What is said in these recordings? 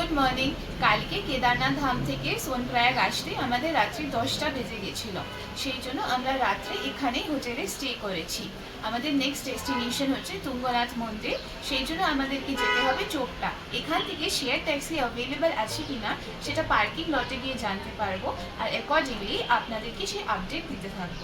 Good morning. কালকে কেদারনাথ ধাম থেকে সোনপ্রয়াগ আসতে আমাদের রাত্রি দশটা বেজে গেছিল। সেই জন্য আমরা রাত্রে এখানেই হোটেলে স্টে করেছি। আমাদের নেক্সট ডেস্টিনেশন হচ্ছে তুঙ্গনাথ মন্দির। সেই জন্য আমাদেরকে যেতে হবে চোপটা এখান থেকে শেয়ার ট্যাক্সি অ্যাভেলেবেল আছে কিনা সেটা পার্কিং লটে গিয়ে জানতে পারব। আর অ্যাকর্ডিংলি আপনাদেরকে সেই আপডেট দিতে থাকব।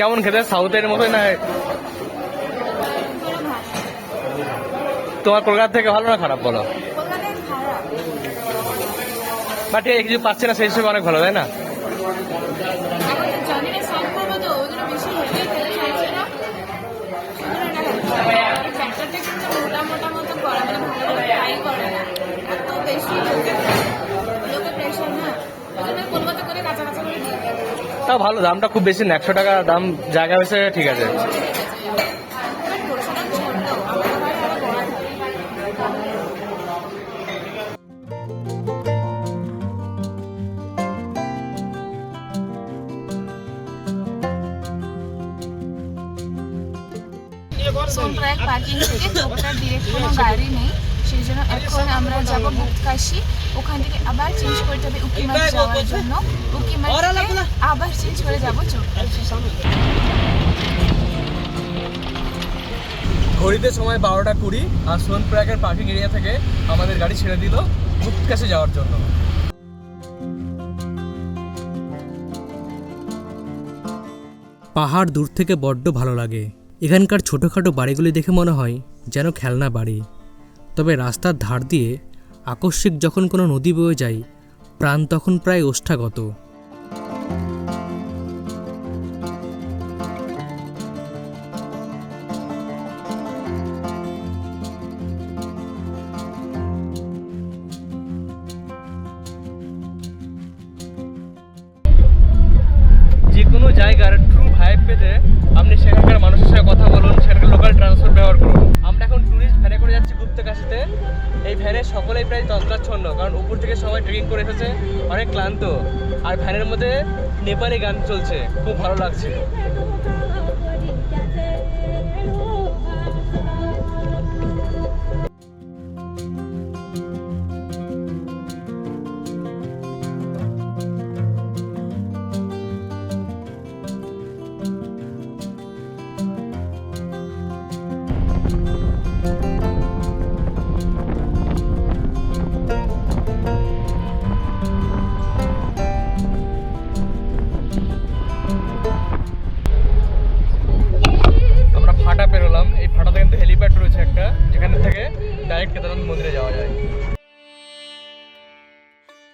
কেমন খেতে? সাউথের মতো না? তোমার কলকাতা থেকে ভালো না খারাপ বলো? বাট কিছু পাচ্ছে না সেই হিসেবে অনেক ভালো তাই না আমাদের জানি না সার্ভ করব তো ওই জন্য বেশি হেভি খেতে চাইছে না চ্যাপ্টারটা কিন্তু মোটা মোটা মতো করা মানে ভালো করে ফ্রাই করে না এত বেশি লোকে লোকে প্রেশার না ওই জন্য কোনো মতো করে কাঁচা কাঁচা করে দিয়ে দেয় তাও ভালো, দামটা খুব বেশি না, একশো টাকা দাম জায়গা হয়েছে, ঠিক আছে। পার্কিং থেকে কোনো গাড়ি নেই, সেই জন্য এখন আমরা যাব গুপ্তকাশি। ওখান থেকে আবার চেঞ্জ করতে হবে উকিমাঠ যাওয়ার জন্য। আবার চেঞ্জ করে যাব ঘড়িতে সময় বারোটা কুড়ি আর সোনপ্রয়াগের পার্কিং এরিয়া থেকে আমাদের গাড়ি ছেড়ে দিল গুপ্তকাশে যাওয়ার জন্য। পাহাড় দূর থেকে বড্ড ভালো লাগে। এখানকার ছোটোখাটো বাড়িগুলি দেখে মনে হয় যেন খেলনা বাড়ি। তবে রাস্তার ধার দিয়ে আকস্মিক যখন কোনো নদী বয়ে যায় প্রাণ তখন প্রায় ওষ্ঠাগত। সবাই ট্রেকিং করে এসেছে অনেক ক্লান্ত। আর ভ্যানের মধ্যে নেপালি গান চলছে। খুব ভালো লাগছে।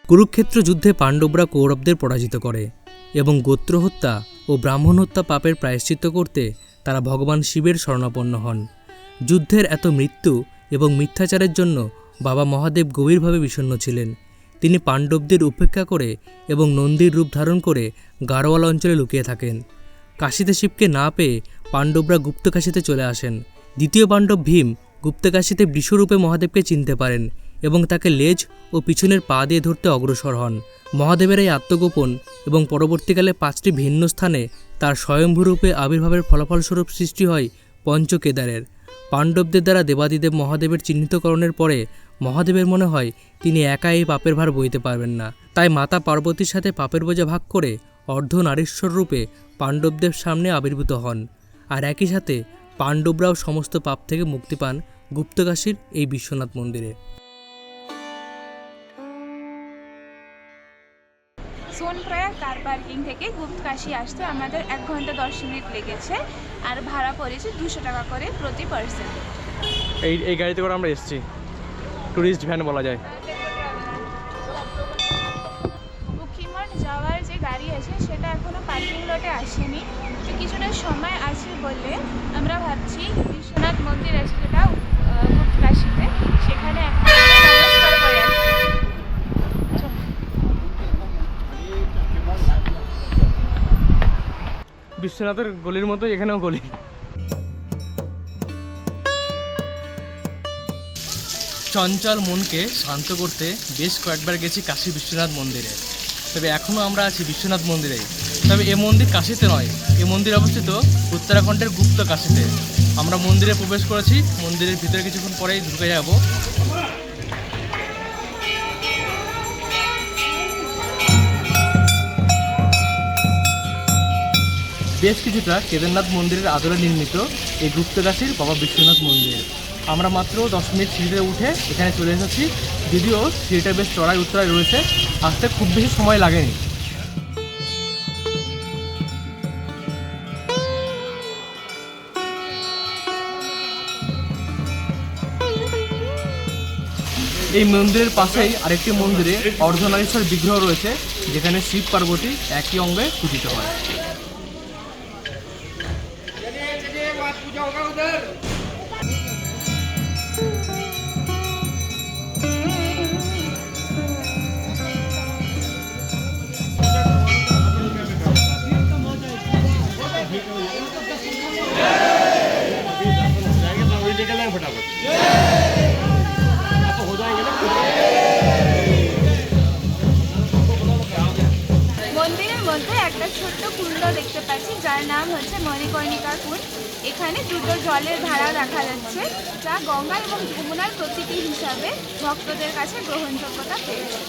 কুরুক্ষেত্র যুদ্ধে পাণ্ডবরা কৌরবদের পরাজিত করে এবং গোত্র হত্যা ও ব্রাহ্মণ হত্যা পাপের প্রায়শ্চিত্ত করতে তারা ভগবান শিবের শরণাপন্ন হন। যুদ্ধের এত মৃত্যু এবং মিথ্যাচারের জন্য বাবা মহাদেব গভীরভাবে বিষণ্ণ ছিলেন। তিনি পাণ্ডবদের উপেক্ষা করে এবং নন্দীর রূপ ধারণ করে গাড়োয়াল অঞ্চলে লুকিয়ে থাকেন। কাশীতে শিবকে না পেয়ে পাণ্ডবরা গুপ্তকাশীতে চলে আসেন। দ্বিতীয় পাণ্ডব ভীম গুপ্তকাশীতে বিশ্বরূপে মহাদেবকে চিনতে পারেন এবং তাকে লেজ ও পিছনের পা দিয়ে ধরতে অগ্রসর হন। মহাদেবের এই আত্মগোপন এবং পরবর্তীকালে পাঁচটি ভিন্ন স্থানে তার স্বয়ম্ভূরূপে আবির্ভাবের ফলাফলস্বরূপ সৃষ্টি হয় পঞ্চকেদারের। পাণ্ডবদের দ্বারা দেবাদিদেব মহাদেবের চিহ্নিতকরণের পরে মহাদেবের মনে হয় তিনি একা এই পাপের ভার বইতে পারবেন না। তাই মাতা পার্বতীর সাথে পাপের বোঝা ভাগ করে অর্ধ নারীশ্বর রূপে পাণ্ডবদের সামনে আবির্ভূত হন। আর একই সাথে পাণ্ডবরাও সমস্ত পাপ থেকে মুক্তি পান গুপ্তকাশীর এই বিশ্বনাথ মন্দিরে। সোনপ্রয়াগ কার পার্কিং থেকে গুপ্তকাশি আসতে আমাদের এক ঘণ্টা দশ মিনিট লেগেছে আর ভাড়া পড়েছে দুশো টাকা করে প্রতি পার্সন এই এই গাড়িতে করে আমরা এসেছি। ট্যুরিস্ট ভ্যান বলা যায়। উকিমঠ যাওয়ার যে গাড়ি আছে সেটা এখনও পার্কিং লটে আসেনি। তো কিছুটা সময় আছে বলে আমরা ভাবছি বিশ্বনাথ মন্দির আছে যেটা আহ, সেখানে। বিশ্বনাথের গলির মতো এখানেও গলি। চঞ্চল মনকে শান্ত করতে বেশ কয়েকবার গেছি কাশী বিশ্বনাথ মন্দিরে। তবে এখনও আমরা আছি বিশ্বনাথ মন্দিরেই। তবে এ মন্দির কাশীতে নয়। এ মন্দির অবস্থিত উত্তরাখণ্ডের গুপ্ত কাশীতে। আমরা মন্দিরে প্রবেশ করেছি, মন্দিরের ভিতরে কিছুক্ষণ পরেই ঢুকে যাব। বেশ কিছুটা কেদারনাথ মন্দিরের আদলে নির্মিত এই গুপ্তকাশীর বাবা বিশ্বনাথ মন্দির। আমরা মাত্র দশ মিনিট সিঁড়িতে উঠে এখানে চলে এসেছি। যদিও সিঁড়িটা বেশ চড়াই উত্তরায় রয়েছে, আসতে খুব বেশি সময় লাগেনি। এই মন্দিরের পাশেই আরেকটি মন্দিরে অর্ধনারীশ্বর বিগ্রহ রয়েছে, যেখানে শিব পার্বতী একই অঙ্গে পূজিত হয়। ছোট্ট কুণ্ড দেখতে পাচ্ছি, যার নাম হচ্ছে মণিকর্ণিকা কুণ্ড এখানে দুটো জলের ধারা দেখা যাচ্ছে, যা গঙ্গা এবং যমুনার প্রতীকী হিসাবে ভক্তদের কাছে গ্রহণযোগ্যতা পেয়েছে।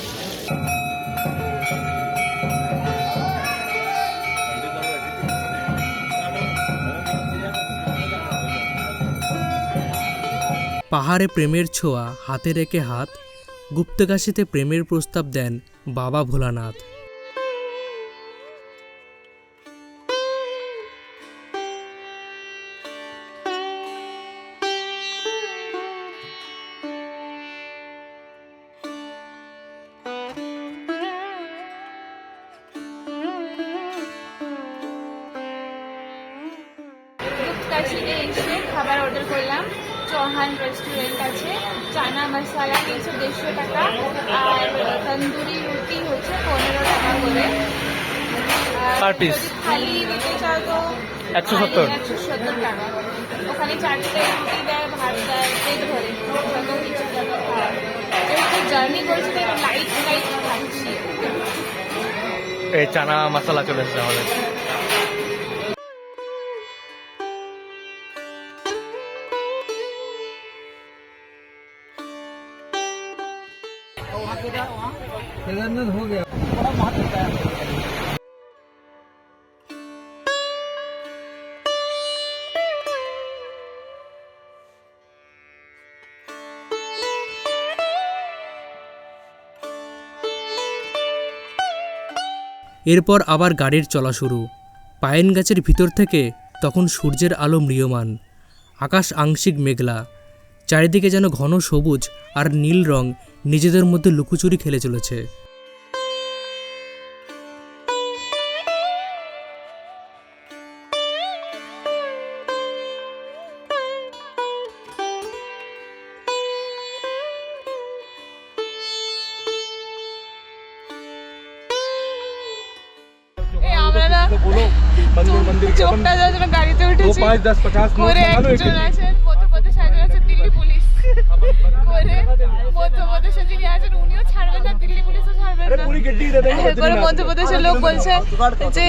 পাহাড়ে প্রেমের ছোঁয়া, হাতে রেখে হাত। গুপ্তকাশীতে প্রেমের প্রস্তাব দেন বাবা ভোলানাথ। গুপ্তকাশিতে এসে খাবার অর্ডার করলাম। চৌহান রেস্টুরেন্ট আছে। চানা মশলা তিনশো দেড়শো টাকা। আর তন্দুরি রুটি হচ্ছে পনেরো টাকা করে। piece? নিতে চাও তো 170 একশো সত্তর টাকা। ওখানে চারটে রুটি দেয় ভাত দেয় পেট ভরে। যত কিছু জার্নি করছি তো লাইট লাইট খাচ্ছি। এই চানা মশলা চলে এসেছে আমাদের। এরপর আবার গাড়ির চলা শুরু। পায়েন গাছের ভিতর থেকে তখন সূর্যের আলো ম্রিয়মান। আকাশ আংশিক মেঘলা। চারিদিকে যেন ঘন সবুজ আর নীল রং নিজেদের মধ্যে লুকোচুরি খেলে চলেছে। চোখটা জন্য গাড়িতে উঠেছি। করে একজন আছেন মধ্যপ্রদেশ একজন দিল্লি পুলিশ। করে মধ্যপ্রদেশে যিনি আছেন উনিও ছাড়বেন না দিল্লি পুলিশও ছাড়বেন না। করে মধ্যপ্রদেশের লোক বলছে যে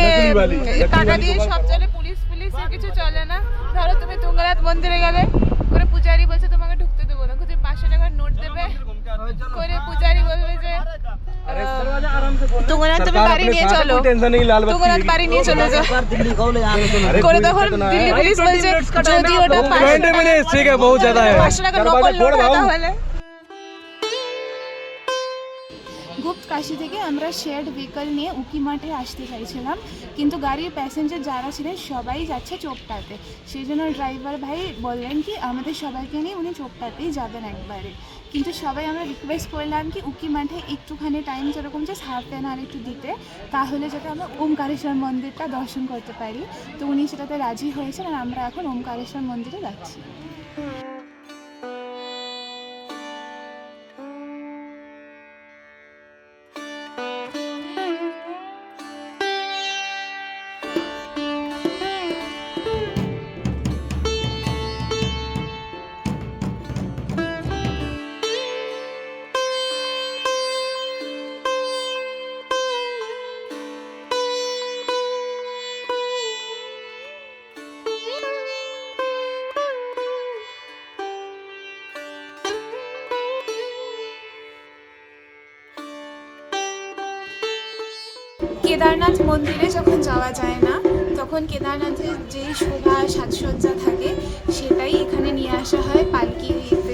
টাকা দিয়ে সব চলে পুলিশ পুলিশ কিছু চলে না। ধরো তুমি তুঙ্গনাথ মন্দিরে গেলে করে পূজারি বলছে তোমাকে ঢুকতে দেবো না। তুমি পাঁচশো টাকার নোট দেবে। করে পূজারি বলবে যে গুপ্ত কাশি থেকে আমরা শেয়ার্ড ভেহিকল নিয়ে উকি মাঠে আসতে চাইছিলাম কিন্তু গাড়ির প্যাসেঞ্জার যারা ছিলেন সবাই যাচ্ছে চোপটাতে সেই জন্য ড্রাইভার ভাই বললেন কি আমাদের সবাইকে নিয়ে উনি চোপটাতেই যাবেন একবারে কিন্তু সবাই আমরা রিকোয়েস্ট করলাম কি, উকি মাঠে একটুখানি টাইম যেরকম যে হাফ অ্যান আর একটু দিতে, তাহলে যাতে আমরা ওমকারেশ্বর মন্দিরটা দর্শন করতে পারি। তো উনি সেটাতে রাজি হয়েছেন আর আমরা এখন ওমকারেশ্বর মন্দিরে যাচ্ছি। কেদারনাথ মন্দিরে যখন যাওয়া যায় না, তখন কেদারনাথের যে শোভা সাজসজ্জা থাকে, সেটাই এখানে নিয়ে আসা হয় পালকিতে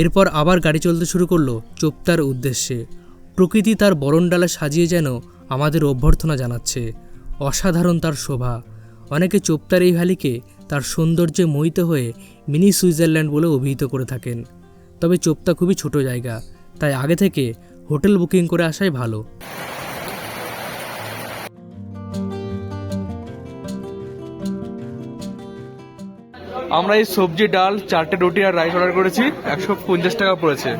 এরপর আবার গাড়ি চলতে শুরু করল চোপতার উদ্দেশ্যে। প্রকৃতি তার বরণডালা সাজিয়ে যেন আমাদের অভ্যর্থনা জানাচ্ছে। অসাধারণ তার শোভা। অনেকে চোপতার এই ভ্যালিকে তার সৌন্দর্যে মোহিত হয়ে মিনি সুইজারল্যান্ড বলে অভিহিত করে থাকেন। তবে চোপতা খুবই ছোট জায়গা, তাই আগে থেকে হোটেল বুকিং করে আসাই ভালো। আমরা এই সবজি ডাল চারটে রুটি আর রাইস অর্ডার করেছি। একশো পঞ্চাশ টাকা পড়েছে।